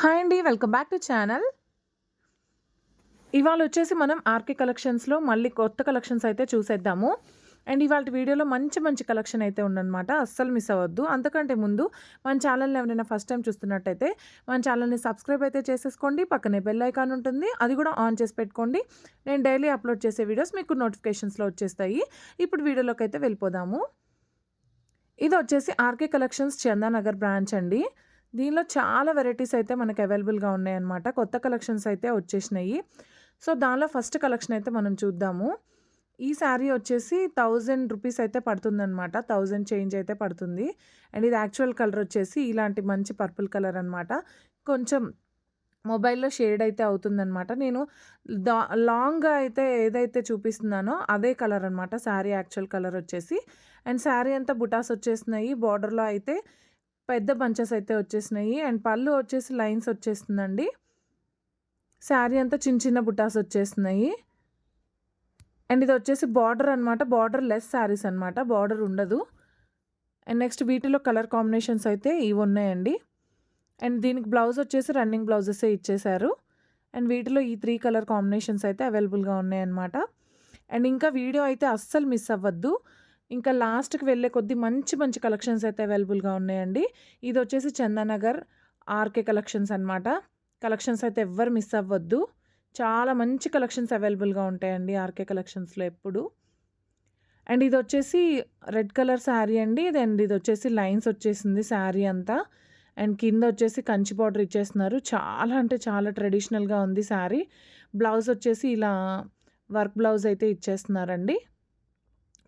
Hi అండి welcome back to channel. ఇవాళ వచ్చేసి మనం ఆర్కే కలెక్షన్స్లో మళ్ళీ కొత్త కలెక్షన్స్ అయితే చూసేద్దాము. అండ్ ఇవాళ వీడియోలో మంచి మంచి కలెక్షన్ అయితే ఉందన్నమాట. అస్సలు మిస్ అవ్వద్దు. అంతకంటే ముందు మన ఛానల్ని ఎవరైనా ఫస్ట్ టైం చూస్తున్నట్టయితే మన ఛానల్ని సబ్స్క్రైబ్ అయితే చేసేసుకోండి. పక్కనే బెల్ ఐకాన్ ఉంటుంది. అది కూడా ఆన్ చేసి పెట్టుకోండి. నేను డైలీ అప్లోడ్ చేసే వీడియోస్ మీకు నోటిఫికేషన్స్లో వచ్చేస్తాయి. ఇప్పుడు వీడియోలోకి అయితే వెళ్ళిపోదాము. ఇది వచ్చేసి ఆర్కే కలెక్షన్స్ చందానగర్ బ్రాంచ్ అండి. దీనిలో చాలా వెరైటీస్ అయితే మనకు అవైలబుల్గా ఉన్నాయన్నమాట. కొత్త కలెక్షన్స్ అయితే వచ్చేసినాయి. సో దానిలో ఫస్ట్ కలెక్షన్ అయితే మనం చూద్దాము. ఈ శారీ వచ్చేసి థౌజండ్ రూపీస్ అయితే పడుతుందన్నమాట. థౌజండ్ చేంజ్ అయితే పడుతుంది. అండ్ ఇది యాక్చువల్ కలర్ వచ్చేసి ఇలాంటి మంచి పర్పుల్ కలర్ అనమాట కొంచెం మొబైల్లో షేడ్ అయితే అవుతుందనమాట నేను దా లాంగ్గా అయితే ఏదైతే చూపిస్తున్నానో అదే కలర్ అనమాట శారీ యాక్చువల్ కలర్ వచ్చేసి. అండ్ శారీ అంతా బుటాస్ వచ్చేసినాయి. బార్డర్లో అయితే పెద్ద బంచెస్ అయితే వచ్చేసినాయి. అండ్ పళ్ళు వచ్చేసి లైన్స్ వచ్చేస్తుందండి. శారీ అంతా చిన్న చిన్న బుటాస్ వచ్చేస్తున్నాయి. అండ్ ఇది వచ్చేసి బార్డర్ అనమాట బార్డర్ లెస్ శారీస్ అనమాట బార్డర్ ఉండదు. అండ్ నెక్స్ట్ వీటిలో కలర్ కాంబినేషన్స్ అయితే ఇవి ఉన్నాయండి. అండ్ దీనికి బ్లౌజ్ వచ్చేసి రన్నింగ్ బ్లౌజెసే ఇచ్చేశారు. అండ్ వీటిలో ఈ త్రీ కలర్ కాంబినేషన్స్ అయితే అవైలబుల్గా ఉన్నాయన్నమాట. అండ్ ఇంకా వీడియో అయితే అస్సలు మిస్ అవ్వద్దు. ఇంకా లాస్ట్కి వెళ్ళే కొద్దీ మంచి మంచి కలెక్షన్స్ అయితే అవైలబుల్గా ఉన్నాయండి. ఇది వచ్చేసి చందానగర్ ఆర్కే కలెక్షన్స్ అనమాట కలెక్షన్స్ అయితే ఎవ్వరు మిస్ అవ్వద్దు. చాలా మంచి కలెక్షన్స్ అవైలబుల్గా ఉంటాయండి ఆర్కే కలెక్షన్స్లో ఎప్పుడు. అండ్ ఇది వచ్చేసి రెడ్ కలర్ శారీ అండి. అండ్ ఇది వచ్చేసి లైన్స్ వచ్చేసింది శారీ అంతా. అండ్ కింద వచ్చేసి కంచి బార్డర్ ఇచ్చేస్తున్నారు. చాలా అంటే చాలా ట్రెడిషనల్గా ఉంది శారీ. బ్లౌజ్ వచ్చేసి ఇలా వర్క్ బ్లౌజ్ అయితే ఇచ్చేస్తున్నారండి.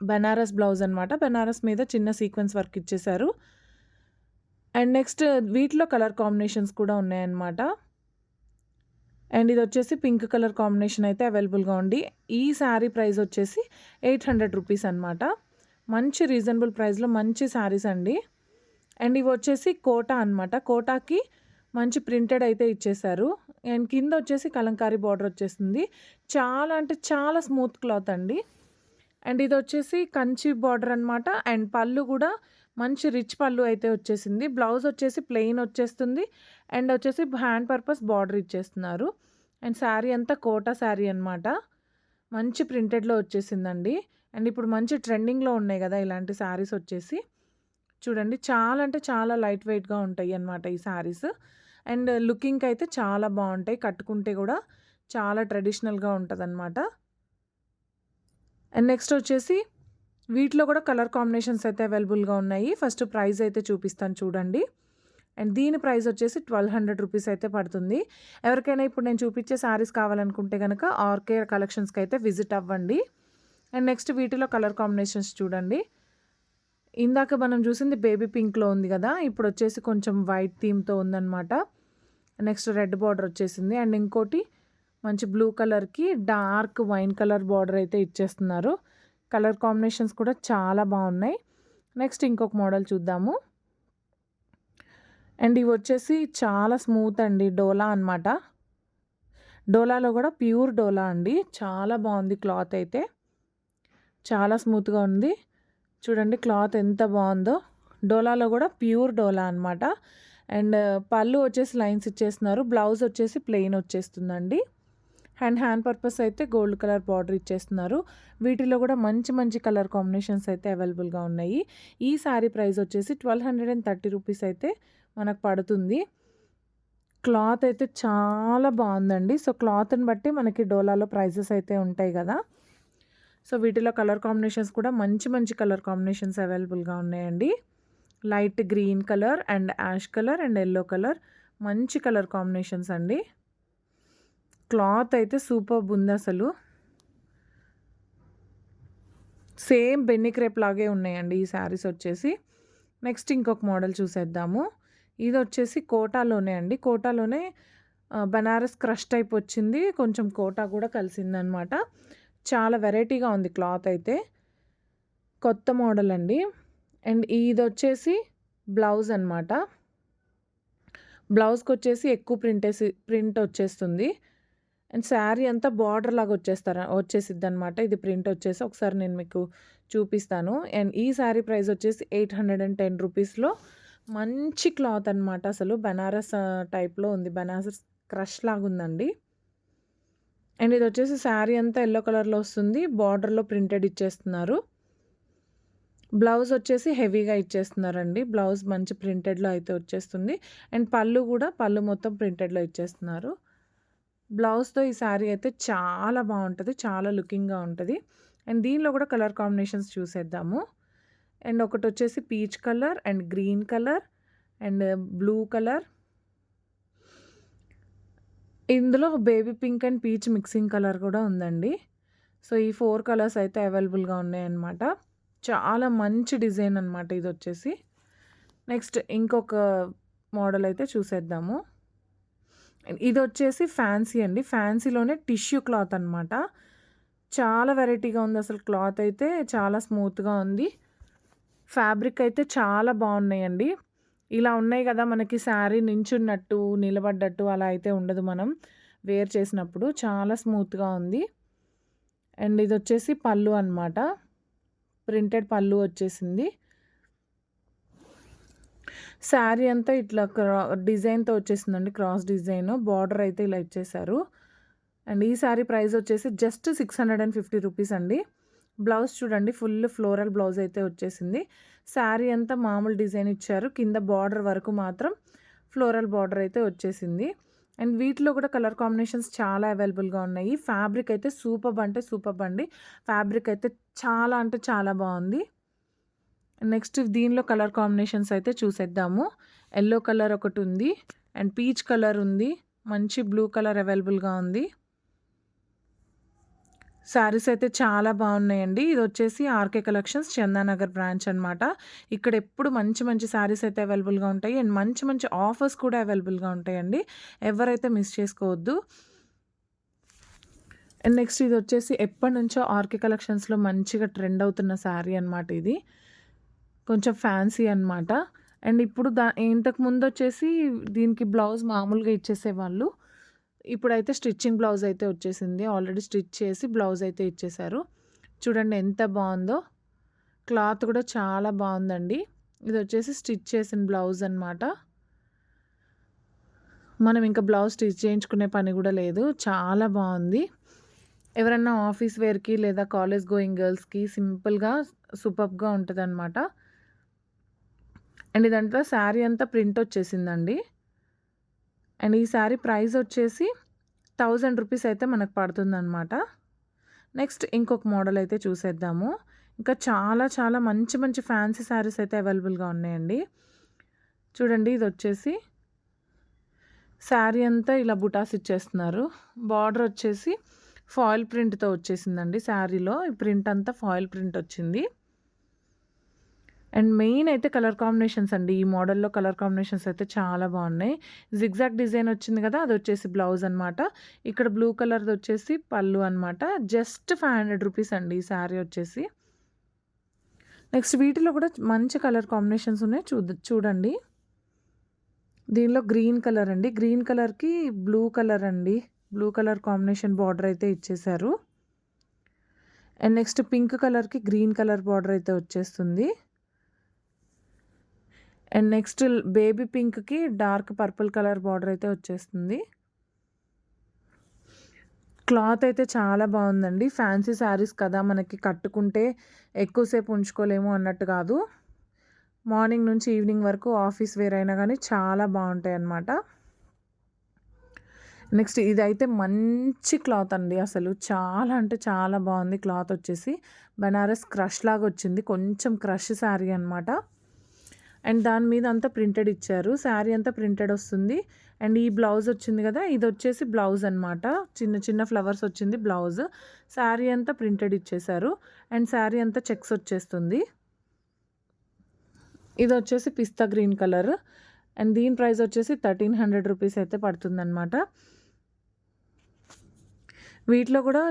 బెనారస్ బ్లౌజ్ అనమాట బెనారస్ మీద చిన్న సీక్వెన్స్ వర్క్ ఇచ్చేశారు అండ్ నెక్స్ట్ వీటిలో కలర్ కాంబినేషన్స్ కూడా ఉన్నాయన్నమాట. అండ్ ఇది వచ్చేసి పింక్ కలర్ కాంబినేషన్ అయితే అవైలబుల్గా ఉంది. ఈ శారీ ప్రైస్ వచ్చేసి ఎయిట్ హండ్రెడ్ రూపీస్ అనమాట మంచి రీజనబుల్ ప్రైస్లో మంచి శారీస్ అండి. అండ్ ఇవి వచ్చేసి కోటా అనమాట కోటాకి మంచి ప్రింటెడ్ అయితే ఇచ్చేశారు అండ్ కింద వచ్చేసి కలంకారీ బార్డర్ వచ్చేసింది. చాలా అంటే చాలా స్మూత్ క్లాత్ అండి. అండ్ ఇది వచ్చేసి కంచి బార్డర్ అనమాట అండ్ పళ్ళు కూడా మంచి రిచ్ పళ్ళు అయితే వచ్చేసింది. బ్లౌజ్ వచ్చేసి ప్లెయిన్ వచ్చేస్తుంది. అండ్ వచ్చేసి హ్యాండ్ పర్పస్ బార్డర్ ఇచ్చేస్తున్నారు. అండ్ శారీ అంతా కోటా శారీ అనమాట మంచి ప్రింటెడ్లో వచ్చేసిందండి. అండ్ ఇప్పుడు మంచి ట్రెండింగ్లో ఉన్నాయి కదా ఇలాంటి శారీస్ వచ్చేసి. చూడండి చాలా అంటే చాలా లైట్ వెయిట్గా ఉంటాయి అన్నమాట ఈ శారీస్. అండ్ లుకింగ్కి అయితే చాలా బాగుంటాయి. కట్టుకుంటే కూడా చాలా ట్రెడిషనల్గా ఉంటుంది అనమాట అండ్ నెక్స్ట్ వచ్చేసి వీటిలో కూడా కలర్ కాంబినేషన్స్ అయితే అవైలబుల్గా ఉన్నాయి. ఫస్ట్ ప్రైస్ అయితే చూపిస్తాను చూడండి. అండ్ దీని ప్రైస్ వచ్చేసి ట్వెల్వ్ హండ్రెడ్ రూపీస్ అయితే పడుతుంది. ఎవరికైనా ఇప్పుడు నేను చూపించే శారీస్ కావాలనుకుంటే కనుక ఆర్కే కలెక్షన్స్కి అయితే విజిట్ అవ్వండి. అండ్ నెక్స్ట్ వీటిలో కలర్ కాంబినేషన్స్ చూడండి. ఇందాక మనం చూసింది బేబీ పింక్లో ఉంది కదా. ఇప్పుడు వచ్చేసి కొంచెం వైట్ థీమ్తో ఉందన్నమాట. నెక్స్ట్ రెడ్ బార్డర్ వచ్చేసింది. అండ్ ఇంకోటి మంచి బ్లూ కలర్కి డార్క్ వైన్ కలర్ బార్డర్ అయితే ఇచ్చేస్తున్నారు. కలర్ కాంబినేషన్స్ కూడా చాలా బాగున్నాయి. నెక్స్ట్ ఇంకొక మోడల్ చూద్దాము. అండ్ ఇవి వచ్చేసి చాలా స్మూత్ అండి డోలా అనమాట డోలాలో కూడా ప్యూర్ డోలా అండి. చాలా బాగుంది క్లాత్ అయితే. చాలా స్మూత్గా ఉంది. చూడండి క్లాత్ ఎంత బాగుందో. డోలాలో కూడా ప్యూర్ డోలా అనమాట అండ్ పళ్ళు వచ్చేసి లైన్స్ ఇచ్చేస్తున్నారు. బ్లౌజ్ వచ్చేసి ప్లెయిన్ వచ్చేస్తుందండి. అండ్ హ్యాండ్ పర్పస్ అయితే గోల్డ్ కలర్ బార్డర్ ఇచ్చేస్తున్నారు. వీటిలో కూడా మంచి మంచి కలర్ కాంబినేషన్స్ అయితే అవైలబుల్గా ఉన్నాయి. ఈ శారీ ప్రైస్ వచ్చేసి twelve hundred and thirty rupees అయితే మనకు పడుతుంది. క్లాత్ అయితే చాలా బాగుందండి. సో క్లాత్ని బట్టి మనకి డోలాలో ప్రైజెస్ అయితే ఉంటాయి కదా. సో వీటిలో కలర్ కాంబినేషన్స్ కూడా మంచి మంచి కలర్ కాంబినేషన్స్ అవైలబుల్గా ఉన్నాయండి. Light green colour and ash colour and yellow colour మంచి కలర్ కాంబినేషన్స్ అండి. క్లాత్ అయితే సూపర్ ఉంది అసలు. సేమ్ బెన్ని క్రేప్ లాగే ఉన్నాయండి ఈ శారీస్ వచ్చేసి. నెక్స్ట్ ఇంకొక మోడల్ చూసేద్దాము. ఇది వచ్చేసి కోటాలోనే అండి. కోటాలోనే బనారస్ క్రష్ టైప్ వచ్చింది. కొంచెం కోటా కూడా కలిసిందనమాట. చాలా వెరైటీగా ఉంది క్లాత్ అయితే. కొత్త మోడల్ అండి. అండ్ ఇది వచ్చేసి బ్లౌజ్ అనమాట బ్లౌజ్కి వచ్చేసి ఎక్కువ ప్రింట్ వేసి ప్రింట్ వచ్చేస్తుంది. అండ్ శారీ అంతా బార్డర్ లాగా వచ్చేస్తారా వచ్చేసిద్ది అనమాట ఇది ప్రింట్ వచ్చేసి ఒకసారి నేను మీకు చూపిస్తాను అండ్ ఈ శారీ ప్రైస్ వచ్చేసి ఎయిట్ హండ్రెడ్ అండ్ టెన్ రూపీస్లో మంచి క్లాత్ అనమాట అసలు బనారస్ టైప్‌లో ఉంది. బనారస్ క్రష్ లాగుందండి. అండ్ ఇది వచ్చేసి శారీ అంతా ఎల్లో కలర్‌లో వస్తుంది. బార్డర్‌లో ప్రింటెడ్ ఇచ్చేస్తున్నారు. బ్లౌజ్ వచ్చేసి హెవీగా ఇచ్చేస్తున్నారండి. బ్లౌజ్ మంచి ప్రింటెడ్‌లో అయితే వచ్చేస్తుంది. అండ్ పళ్ళు కూడా పళ్ళు మొత్తం ప్రింటెడ్‌లో ఇచ్చేస్తున్నారు. బ్లౌజ్‌తో ఈ శారీ అయితే చాలా బాగుంటుంది చాలా లుకింగ్‌గా ఉంటుంది అండ్ దీనిలో కూడా కలర్ కాంబినేషన్స్ చూసేద్దాము. అండ్ ఒకటి వచ్చేసి peach colour and green colour and blue colour. ఇందులో baby pink and peach mixing colour కూడా ఉందండి. సో, ఈ ఫోర్ కలర్స్ అయితే అవైలబుల్‌గా ఉన్నాయన్నమాట. చాలా మంచి డిజైన్ అనమాట ఇది వచ్చేసి నెక్స్ట్ ఇంకొక మోడల్ అయితే చూసేద్దాము. ఇది వచ్చేసి ఫ్యాన్సీ అండి. ఫ్యాన్సీలోనే టిష్యూ క్లాత్ అనమాట. చాలా వెరైటీగా ఉంది అసలు క్లాత్ అయితే చాలా స్మూత్‌గా ఉంది. ఫ్యాబ్రిక్ అయితే చాలా బాగున్నాయండి ఇలా ఉన్నాయి కదా మనకి శారీ నించున్నట్టు, నిలబడ్డట్టు అలా అయితే ఉండదు మనం వేర్ చేసినప్పుడు. చాలా స్మూత్‌గా ఉంది. అండ్ ఇది వచ్చేసి పళ్ళు అనమాట. ప్రింటెడ్ పళ్ళు వచ్చేసింది. శారీ అంతా ఇట్లా క్రా డిజైన్‌తో వచ్చేసిందండి. Cross design. బార్డర్ అయితే ఇలా ఇచ్చేశారు. అండ్ ఈ శారీ ప్రైస్ వచ్చేసి just six hundred and fifty rupees అండి. బ్లౌజ్ చూడండి ఫుల్ ఫ్లోరల్ బ్లౌజ్ అయితే వచ్చేసింది. శారీ అంతా మామూలు డిజైన్ ఇచ్చారు. కింద బార్డర్ వరకు మాత్రం ఫ్లోరల్ బార్డర్ అయితే వచ్చేసింది. అండ్ వీటిలో కూడా కలర్ కాంబినేషన్స్ చాలా అవైలబుల్‌గా ఉన్నాయి. ఫ్యాబ్రిక్ అయితే సూపర్ అంటే సూపర్బ్ అండి. ఫ్యాబ్రిక్ అయితే చాలా అంటే చాలా బాగుంది నెక్స్ట్ దీనిలో కలర్ కాంబినేషన్స్ అయితే చూసేద్దాము. ఎల్లో కలర్ ఒకటి ఉంది అండ్ పీచ్ కలర్ ఉంది. మంచి బ్లూ కలర్ అవైలబుల్‌గా ఉంది. శారీస్ అయితే చాలా బాగున్నాయండి ఇది వచ్చేసి ఆర్‌కే కలెక్షన్స్ చందానగర్ బ్రాంచ్ అనమాట. ఇక్కడ ఎప్పుడు మంచి మంచి శారీస్ అయితే అవైలబుల్‌గా ఉంటాయి. అండ్ మంచి మంచి ఆఫర్స్ కూడా అవైలబుల్‌గా ఉంటాయండి. ఎవరైతే మిస్ చేసుకోవద్దు. అండ్ నెక్స్ట్ ఎప్పటి నుంచో ఆర్‌కే కలెక్షన్స్‌లో మంచిగా ట్రెండ్ అవుతున్న శారీ అనమాట ఇది. కొంచెం ఫ్యాన్సీ అనమాట. అండ్ ఇప్పుడు దా ఇంతకు ముందొచ్చేసి దీనికి బ్లౌజ్ మామూలుగా ఇచ్చేసేవాళ్ళు. ఇప్పుడైతే స్టిచ్చింగ్ బ్లౌజ్ అయితే వచ్చేసింది. ఆల్రెడీ స్టిచ్ చేసి బ్లౌజ్ అయితే ఇచ్చేశారు. చూడండి ఎంత బాగుందో క్లాత్ కూడా చాలా బాగుందండి ఇది వచ్చేసి స్టిచ్ చేసిన బ్లౌజ్ అనమాట. మనం ఇంకా బ్లౌజ్ స్టిచ్ చేయించుకునే పని కూడా లేదు. చాలా బాగుంది ఎవరన్నా ఆఫీస్ వేర్‌కి లేదా కాలేజ్ గోయింగ్ గర్ల్స్‌కి సింపుల్‌గా సూపర్గా ఉంటుంది అనమాట అండ్ ఇదంతా శారీ అంతా ప్రింట్ వచ్చేసిందండి. అండ్ ఈ శారీ ప్రైస్ వచ్చేసి థౌజండ్ రూపీస్ అయితే మనకు పడుతుందనమాట. నెక్స్ట్ ఇంకొక మోడల్ అయితే చూసేద్దాము. ఇంకా చాలా చాలా మంచి మంచి ఫ్యాన్సీ శారీస్ అయితే అవైలబుల్‌గా ఉన్నాయండి. చూడండి ఇది వచ్చేసి శారీ అంతా ఇలా బుటాస్ ఇచ్చేస్తున్నారు. బార్డర్ వచ్చేసి ఫాయిల్ ప్రింట్‌తో వచ్చేసిందండి శారీలో. ఈ ప్రింట్ అంతా ఫాయిల్ ప్రింట్ వచ్చింది. అండ్ మెయిన్ అయితే కలర్ కాంబినేషన్స్ అండి. ఈ మోడల్‌లో కలర్ కాంబినేషన్స్ అయితే చాలా బాగున్నాయి జిగ్‌జాగ్ డిజైన్ వచ్చింది కదా అది వచ్చేసి బ్లౌజ్ అనమాట. ఇక్కడ బ్లూ కలర్ది వచ్చేసి పళ్ళు అనమాట. జస్ట్ ఫైవ్ హండ్రెడ్ రూపీస్ అండి ఈ శారీ వచ్చేసి. నెక్స్ట్ వీటిలో కూడా మంచి కలర్ కాంబినేషన్స్ ఉన్నాయి. చూ చూడండి. దీనిలో గ్రీన్ కలర్ అండి. గ్రీన్ కలర్‌కి బ్లూ కలర్ అండి. బ్లూ కలర్ కాంబినేషన్ బార్డర్ అయితే ఇచ్చేశారు. అండ్ నెక్స్ట్ పింక్ కలర్‌కి గ్రీన్ కలర్ బార్డర్ అయితే వచ్చేస్తుంది. అండ్ నెక్స్ట్ బేబీ పింక్‌కి డార్క్ పర్పుల్ కలర్ బార్డర్ అయితే వచ్చేస్తుంది. క్లాత్ అయితే చాలా బాగుందండి ఫ్యాన్సీ శారీస్ కదా! మనకి కట్టుకుంటే ఎక్కువసేపు ఉంచుకోలేము అన్నట్టు కాదు. మార్నింగ్ నుంచి ఈవినింగ్ వరకు ఆఫీస్ వేర్ అయినా కానీ చాలా బావుంటాయన్నమాట. నెక్స్ట్ ఇదైతే మంచి క్లాత్ అండి అసలు. చాలా అంటే చాలా బాగుంది క్లాత్ వచ్చేసి. బనారస్ క్రష్ లాగా వచ్చింది. కొంచెం క్రష్ శారీ అనమాట. అండ్ దాని మీద అంతా ప్రింటెడ్ ఇచ్చారు. శారీ అంతా ప్రింటెడ్ వస్తుంది. అండ్ ఈ బ్లౌజ్ వచ్చింది కదా ఇది వచ్చేసి బ్లౌజ్ అనమాట. చిన్న చిన్న ఫ్లవర్స్ వచ్చింది బ్లౌజ్. శారీ అంతా ప్రింటెడ్ ఇచ్చేశారు. అండ్ శారీ అంతా చెక్స్ వచ్చేస్తుంది. ఇది వచ్చేసి పిస్తా గ్రీన్ కలర్. అండ్ దీని ప్రైస్ వచ్చేసి థర్టీన్ హండ్రెడ్ రూపీస్ అయితే పడుతుందన్నమాట వీటిలో కూడా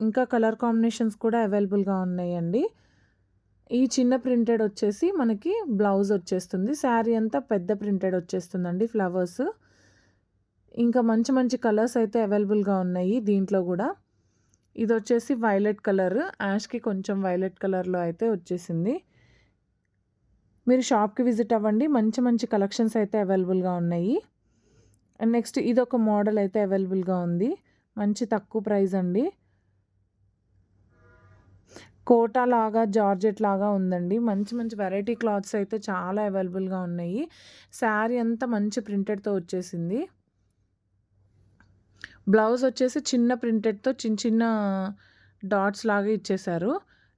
ఇంకా కలర్ కాంబినేషన్స్ కూడా అవైలబుల్‌గా ఉన్నాయండి. ఈ చిన్న ప్రింటెడ్ వచ్చేసి మనకి బ్లౌజ్ వచ్చేస్తుంది. శారీ అంతా పెద్ద ప్రింటెడ్ వచ్చేస్తుందండి ఫ్లవర్స్. ఇంకా మంచి మంచి కలర్స్ అయితే అవైలబుల్‌గా ఉన్నాయి దీంట్లో కూడా ఇది వచ్చేసి వైలెట్ కలర్. యాష్‌కి కొంచెం వైలెట్ కలర్‌లో అయితే వచ్చేసింది. మీరు షాప్కి విజిట్ అవ్వండి మంచి మంచి కలెక్షన్స్ అయితే అవైలబుల్గా ఉన్నాయి అండ్ నెక్స్ట్ ఇది ఒక మోడల్ అయితే అవైలబుల్గా ఉంది మంచి తక్కువ ప్రైస్ అండి కోటా లాగా జార్జెట్ లాగా ఉందండి. మంచి మంచి వెరైటీ క్లాత్స్ అయితే చాలా అవైలబుల్గా ఉన్నాయి. శారీ అంతా మంచి ప్రింటెడ్తో వచ్చేసింది. బ్లౌజ్ వచ్చేసి చిన్న ప్రింటెడ్తో చిన్న చిన్న డాట్స్ లాగా ఇచ్చేశారు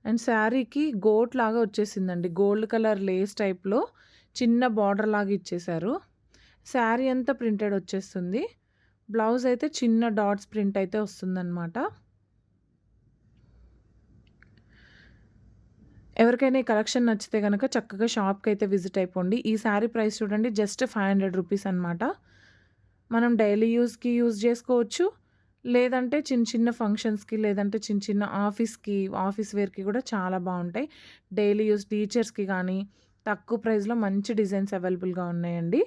అండ్ శారీకి గోట్ లాగా వచ్చేసిందండి. గోల్డ్ కలర్ లేస్ టైప్లో చిన్న బార్డర్ లాగా ఇచ్చేశారు శారీ అంతా ప్రింటెడ్ వచ్చేస్తుంది. బ్లౌజ్ అయితే చిన్న డాట్స్ ప్రింట్ అయితే వస్తుందన్నమాట. ఎవరికైనా ఈ కలెక్షన్ నచ్చితే కనుక చక్కగా షాప్కి అయితే విజిట్ అయిపోండి. ఈ శారీ ప్రైస్ చూడండి జస్ట్ ఫైవ్ హండ్రెడ్ రూపీస్ అనమాట మనం డైలీ యూస్కి యూజ్ చేసుకోవచ్చు. లేదంటే చిన్న చిన్న ఫంక్షన్స్కి లేదంటే చిన్న చిన్న ఆఫీస్కి ఆఫీస్ వేర్కి కూడా చాలా బాగుంటాయి. డైలీ యూస్ టీచర్స్కి కానీ తక్కువ ప్రైస్లో మంచి డిజైన్స్ అవైలబుల్గా ఉన్నాయండి.